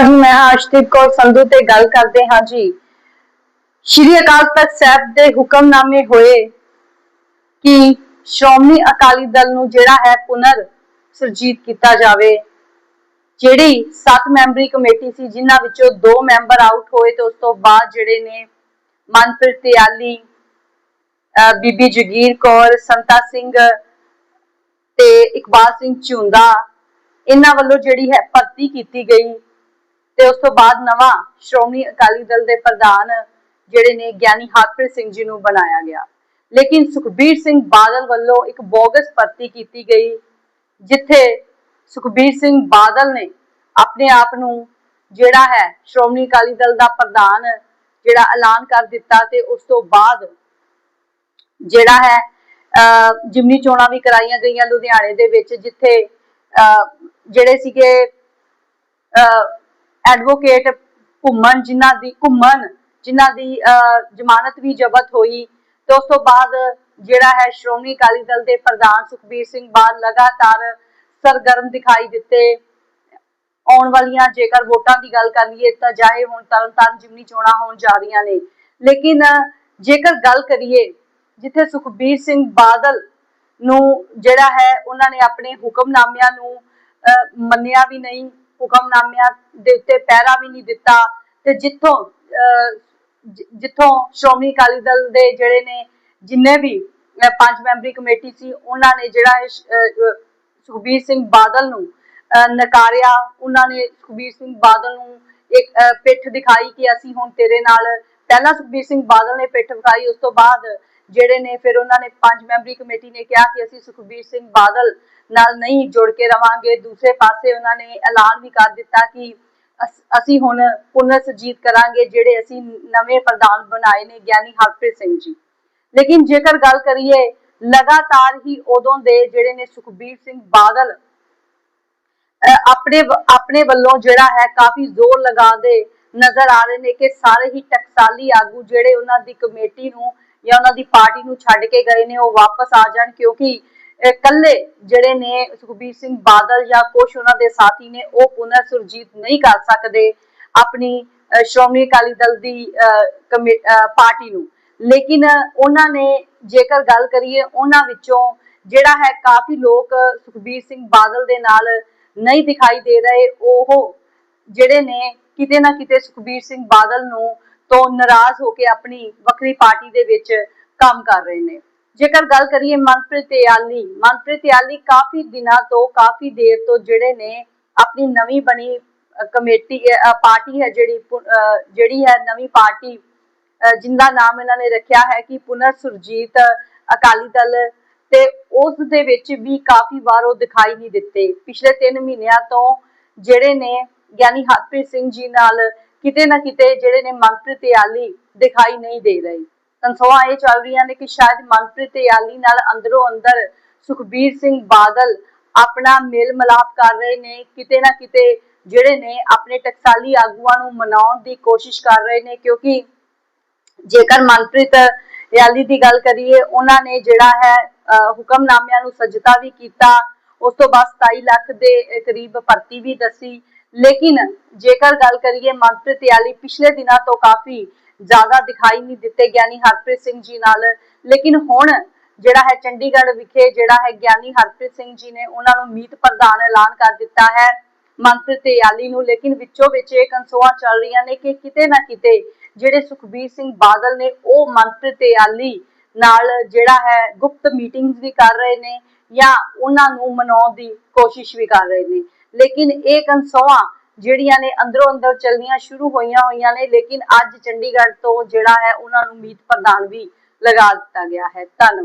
ਜੀ ਮੈਂ ਅਰਸ਼ਦੀਪ ਕੌਰ ਸੰਧੂ ਤੇ ਗੱਲ ਕਰਦੇ ਹਾਂ ਜੀ। ਸ਼੍ਰੀ ਅਕਾਲ ਤਖਤ ਸਾਹਿਬ ਦੇ ਹੁਕਮਨਾਮੇ ਹੋਏ ਕਿ ਸ਼੍ਰੋਮਣੀ ਅਕਾਲੀ ਦਲ ਨੂੰ ਜਿਹੜਾ ਹੈ ਪੁਨਰ ਸੁਰਜੀਤ ਕੀਤਾ ਜਾਵੇ। ਜਿਹੜੀ 7 ਮੈਂਬਰੀ ਕਮੇਟੀ ਸੀ, ਜਿਨ੍ਹਾਂ ਵਿੱਚੋਂ 2 ਮੈਂਬਰ ਆਊਟ ਹੋਏ ਤੇ ਉਸ ਤੋਂ ਬਾਅਦ ਜਿਹੜੇ ਨੇ ਮਨਪ੍ਰੀਤ ਤਿਆਲੀ ਬੀਬੀ ਜਗੀਰ ਕੌਰ, ਸੰਤਾ ਸਿੰਘ ਤੇ ਇਕਬਾਲ ਸਿੰਘ ਝੁੰਦਾ, ਇਹਨਾਂ ਵੱਲੋਂ ਜਿਹੜੀ ਹੈ ਭਰਤੀ ਕੀਤੀ ਗਈ। ਤੇ ਉਸ ਤੋਂ ਬਾਅਦ ਨਵਾਂ ਸ਼੍ਰੋਮਣੀ ਅਕਾਲੀ ਦਲ ਦੇ ਪ੍ਰਧਾਨ ਜਿਹੜੇ ਨੇ ਗਿਆਨੀ ਹਰਪ੍ਰੀਤ ਸਿੰਘ ਜੀ ਨੂੰ ਬਣਾਇਆ ਗਿਆ। ਲੇਕਿਨ ਸੁਖਬੀਰ ਸਿੰਘ ਬਾਦਲ ਵੱਲੋਂ ਇੱਕ ਬੋਗਸ ਭਰਤੀ ਕੀਤੀ ਗਈ, ਜਿੱਥੇ ਸੁਖਬੀਰ ਸਿੰਘ ਬਾਦਲ ਨੇ ਆਪਣੇ ਆਪ ਨੂੰ ਜਿਹੜਾ ਹੈ ਸ਼੍ਰੋਮਣੀ ਅਕਾਲੀ ਦਲ ਦਾ ਪ੍ਰਧਾਨ ਜਿਹੜਾ ਐਲਾਨ ਕਰ ਦਿੱਤਾ ਤੇ ਉਸ ਤੋਂ ਬਾਅਦ ਜਿਹੜਾ ਹੈ ਅਹ ਜਿਮਨੀ ਚੋਣਾਂ ਵੀ ਕਰਾਈਆਂ ਗਈਆਂ ਲੁਧਿਆਣੇ ਦੇ ਵਿੱਚ, ਜਿੱਥੇ ਅਹ ਜਿਹੜੇ ਸੀਗੇ ਐਡਵੋਕੇਟ ਘੁੰਮਣ ਜਿਨ੍ਹਾਂ ਦੀ, ਘੁੰਮਣ ਜਿਨ੍ਹਾਂ ਦੀ ਜ਼ਮਾਨਤ ਵੀ ਜ਼ਬਤ ਹੋਈ। ਤੇ ਉਸ ਤੋਂ ਬਾਅਦ ਜਿਹੜਾ ਹੈ ਸ਼੍ਰੋਮਣੀ ਅਕਾਲੀ ਦਲ ਦੇ ਪ੍ਰਧਾਨ ਸੁਖਬੀਰ ਸਿੰਘ ਬਾਦਲ ਲਗਾਤਾਰ ਸਰਗਰਮ ਦਿਖਾਈ ਦਿੱਤੇ। ਆਉਣ ਵਾਲੀਆਂ ਜੇਕਰ ਵੋਟਾਂ ਦੀ ਗੱਲ ਕਰ ਲਈਏ ਤਾਂ ਜਾਏ ਹੁਣ ਤਰਨਤਾਰਨ ਜਿਮਨੀ ਚੋਣਾਂ ਹੋਣ ਜਾ ਰਹੀਆਂ ਨੇ। ਲੇਕਿਨ ਜੇਕਰ ਗੱਲ ਕਰੀਏ, ਜਿੱਥੇ ਸੁਖਬੀਰ ਸਿੰਘ ਬਾਦਲ ਨੂੰ ਜਿਹੜਾ ਹੈ ਉਹਨਾਂ ਨੇ ਆਪਣੇ ਹੁਕਮਨਾਮਿਆਂ ਨੂੰ ਮੰਨਿਆ ਵੀ ਨਹੀਂ ਹੁਕਮਨਾਮਿਆਂ ਦੇ ਉੱਤੇ ਪਹਿਰਾ ਵੀ ਨਹੀਂ ਦਿੱਤਾ ਤੇ ਜਿੱਥੋਂ ਜਿੱਥੋਂ ਸ਼੍ਰੋਮਣੀ ਅਕਾਲੀ ਦਲ ਦੇ ਜਿਹੜੇ ਨੇ, ਜਿੰਨੇ ਵੀ ਪੰਜ ਮੈਂਬਰੀ ਕਮੇਟੀ ਸੀ, ਉਹਨਾਂ ਨੇ ਜਿਹੜਾ ਸੁਖਬੀਰ ਸਿੰਘ ਬਾਦਲ ਨੂੰ ਨਕਾਰਿਆ, ਉਹਨਾਂ ਨੇ ਸੁਖਬੀਰ ਸਿੰਘ ਬਾਦਲ ਨੂੰ ਇੱਕ ਪਿੱਠ ਦਿਖਾਈ ਕਿ ਅਸੀਂ ਹੁਣ ਤੇਰੇ ਨਾਲ ਪਹਿਲਾਂ ਸੁਖਬੀਰ ਸਿੰਘ ਬਾਦਲ ਨੇ ਪਿੱਠ ਦਿਖਾਈ ਉਸ ਤੋਂ ਬਾਅਦ ਜਿਹੜੇ ਨੇ ਫਿਰ ਉਹਨਾਂ ਨੇ ਪੰਜ ਮੈਂਬਰੀ ਕਮੇਟੀ ਨੇ ਕਿਹਾ ਕਿ ਅਸੀਂ ਸੁਖਬੀਰ ਸਿੰਘ ਬਾਦਲ ਨਾਲ ਨਹੀਂ ਜੁੜ ਕੇ ਰਵਾਂਗੇ। ਦੂਸਰੇ ਪਾਸੇ ਉਹਨਾਂ ਨੇ ਐਲਾਨ ਵੀ ਕਰ ਦਿੱਤਾ ਕਿ ਅਸੀਂ ਹੁਣ ਪੁਨਰ ਸੁਰਜੀਤ ਕਰਾਂਗੇ, ਜਿਹੜੇ ਅਸੀਂ ਨਵੇਂ ਪ੍ਰਧਾਨ ਬਣਾਏ ਨੇ, ਗਿਆਨੀ ਹਰਪ੍ਰੀਤ ਸਿੰਘ ਜੀ। ਲੇਕਿਨ ਜੇਕਰ ਗੱਲ ਕਰੀਏ, ਲਗਾਤਾਰ ਹੀ ਉਦੋਂ ਦੇ ਜਿਹੜੇ ਨੇ ਸੁਖਬੀਰ ਸਿੰਘ ਬਾਦਲ ਆਪਣੇ ਆਪਣੇ ਵੱਲੋਂ ਜਿਹੜਾ ਹੈ ਕਾਫੀ ਜ਼ੋਰ ਲਗਾਉਂਦੇ ਨਜ਼ਰ ਆ ਰਹੇ ਨੇ ਕਿ ਸਾਰੇ ਹੀ ਟਕਸਾਲੀ ਆਗੂ ਜਿਹੜੇ ਉਹਨਾਂ ਦੀ ਕਮੇਟੀ ਨੂੰ ਜਾਂ ਉਹਨਾਂ ਦੀ ਪਾਰਟੀ ਨੂੰ ਛੱਡ ਕੇ ਗਏ ਨੇ, ਉਹ ਵਾਪਸ ਆ ਜਾਣ ਕਿਉਂਕਿ, ਅਹ ਜਿਹੜੇ ਨੇ ਸੁਖਬੀਰ ਸਿੰਘ ਬਾਦਲ ਜਾਂ ਕੁਝ ਉਹਨਾਂ ਦੇ ਸਾਥੀ ਨੇ, ਉਹ ਪੁਨਰ ਸੁਰਜੀਤ ਨਹੀਂ ਕਰ ਸਕਦੇ ਆਪਣੀ ਸ਼੍ਰੋਮਣੀ ਅਕਾਲੀ ਦਲ ਦੀ, ਅਹ, ਕਮੇ- ਪਾਰਟੀ ਨੂੰ। ਲੇਕਿਨ ਉਹਨਾਂ ਨੇ ਜੇਕਰ ਗੱਲ ਕਰੀਏ, ਉਹਨਾਂ ਵਿੱਚੋਂ ਜਿਹੜਾ ਹੈ ਕਾਫੀ ਲੋਕ ਸੁਖਬੀਰ ਸਿੰਘ ਬਾਦਲ ਦੇ ਨਾਲ ਨਹੀਂ ਦਿਖਾਈ ਦੇ ਰਹੇ, ਉਹ ਜਿਹੜੇ ਨੇ ਕਿਤੇ ਨਾ ਕਿਤੇ ਸੁਖਬੀਰ ਸਿੰਘ ਬਾਦਲ ਨੂੰ ਤੋਂ ਨਾਰਾਜ਼ ਹੋ ਕੇ ਆਪਣੀ ਵੱਖਰੀ ਪਾਰਟੀ ਦੇ ਵਿੱਚ ਕੰਮ ਕਰ ਰਹੇ ਨੇ। ਜੇਕਰ ਗੱਲ ਕਰੀਏ ਮਨਪ੍ਰੀਤ ਇਆਲੀ ਮਨਪ੍ਰੀਤ ਇਆਲੀ ਕਾਫੀ ਦਿਨਾਂ ਤੋਂ, ਕਾਫੀ ਦੇਰ ਤੋਂ ਜਿਹੜੇ ਨੇ ਆਪਣੀ ਨਵੀਂ ਬਣੀ ਕਮੇਟੀ ਪਾਰਟੀ ਹੈ ਜਿਹੜੀ ਜਿਹੜੀ ਹੈ ਨਵੀਂ ਪਾਰਟੀ ਜਿੰਦਾ ਨਾਮ ਇਹਨਾਂ ਨੇ ਰੱਖਿਆ ਹੈ ਕਿ ਪੁਨਰ ਸੁਰਜੀਤ ਅਕਾਲੀ ਦਲ ਤੇ ਉਸ ਦੇ ਵਿੱਚ ਵੀ ਕਾਫੀ ਵਾਰ ਉਹ ਦਿਖਾਈ ਨਹੀਂ ਦਿੱਤੇ। ਪਿਛਲੇ 3 ਮਹੀਨਿਆਂ ਤੋਂ ਜਿਹੜੇ ਨੇ ਗਿਆਨੀ ਹਰਪ੍ਰੀਤ ਸਿੰਘ ਜੀ ਨਾਲ ਕਿਤੇ ਨਾ ਕਿਤੇ ਜਿਹੜੇ ਨੇ ਮਨਪ੍ਰੀਤ ਇਆਲੀ ਦਿਖਾਈ ਨਹੀਂ ਦੇ ਰਹੇ। ਕਨਸੋਆਂ ਇਹ ਚੱਲ ਰਹੀਆਂ ਨੇ ਕਿ ਸ਼ਾਇਦ ਮਨਪ੍ਰੀਤ ਇਆਲੀ ਨਾਲ ਅੰਦਰੋਂ ਅੰਦਰ ਸੁਖਬੀਰ ਸਿੰਘ ਬਾਦਲ ਆਪਣਾ ਮੇਲ ਮਿਲਾਪ ਕਰ ਰਹੇ ਨੇ, ਕਿਤੇ ਨਾ ਕਿਤੇ ਜਿਹੜੇ ਨੇ ਆਪਣੇ ਟਕਸਾਲੀ ਆਗੂਆਂ ਨੂੰ ਮਨਾਉਣ ਦੀ ਕੋਸ਼ਿਸ਼ ਕਰ ਰਹੇ ਨੇ, ਕਿਉਂਕਿ ਜੇਕਰ ਮਨਪ੍ਰੀਤ ਰਿਆਲੀ ਦੀ ਗੱਲ ਕਰੀਏ, ਉਹਨਾਂ ਨੇ ਜਿਹੜਾ ਹੈ ਹੁਕਮਨਾਮਿਆਂ ਨੂੰ ਸਜਤਾ ਵੀ ਕੀਤਾ, ਉਸ ਤੋਂ ਬਾਅਦ 27 ਲੱਖ ਦੇ ਕਰੀਬ ਭਰਤੀ ਵੀ ਦੱਸੀ ਲੇਕਿਨ ਜੇਕਰ ਗੱਲ ਕਰੀਏ ਮਨਪ੍ਰੀਤ ਰਿਆਲੀ ਪਿਛਲੇ ਦਿਨਾਂ ਤੋਂ ਕਾਫੀ ਜ਼ਿਆਦਾ ਦਿਖਾਈ ਨਹੀਂ ਦਿੱਤੇ ਗਿਆਨੀ ਹਰਪ੍ਰੀਤ ਸਿੰਘ ਜੀ ਨਾਲ। ਲੇਕਿਨ ਹੁਣ ਜਿਹੜਾ ਹੈ ਚੰਡੀਗੜ੍ਹ ਵਿਖੇ ਜਿਹੜਾ ਹੈ ਗਿਆਨੀ ਹਰਪ੍ਰੀਤ ਸਿੰਘ ਜੀ ਨੇ ਉਹਨਾਂ ਨੂੰ ਮੀਤ ਪ੍ਰਧਾਨ ਐਲਾਨ ਕਰ ਦਿੱਤਾ ਹੈ ਮਨਪ੍ਰੀਤ ਇਆਲੀ ਨੂੰ। ਲੇਕਿਨ ਵਿੱਚੋਂ ਵਿੱਚ ਇਹ ਕੰਸੋਆਂ ਚੱਲ ਰਹੀਆਂ ਨੇ ਕਿ ਕਿਤੇ ਨਾ ਕਿਤੇ ਜਿਹੜੇ ਸੁਖਬੀਰ ਸਿੰਘ ਬਾਦਲ ਨੇ, ਉਹ ਮਨਪ੍ਰੀਤ ਇਆਲੀ ਨਾਲ ਜਿਹੜਾ ਹੈ ਗੁਪਤ ਮੀਟਿੰਗਸ ਵੀ ਕਰ ਰਹੇ ਨੇ ਜਾਂ ਉਹਨਾਂ ਨੂੰ ਮਨਾਉਣ ਦੀ ਕੋਸ਼ਿਸ਼ ਵੀ ਕਰ ਰਹੇ ਨੇ। ਲੇਕਿਨ ਇਹ ਕੰਸੋਆਂ ਜਿਹੜੀਆਂ ਨੇ ਅੰਦਰੋਂ ਅੰਦਰ ਚੱਲਣੀਆਂ ਸ਼ੁਰੂ ਹੋਈਆਂ ਹੋਈਆਂ ਨੇ, ਲੇਕਿਨ ਅੱਜ ਚੰਡੀਗੜ੍ਹ ਤੋਂ ਜਿਹੜਾ ਹੈ ਉਹਨਾਂ ਨੂੰ ਮੀਤ ਪ੍ਰਦਾਨ ਵੀ ਲਗਾ ਦਿੱਤਾ ਗਿਆ ਹੈ। ਧੰਨਵਾਦ।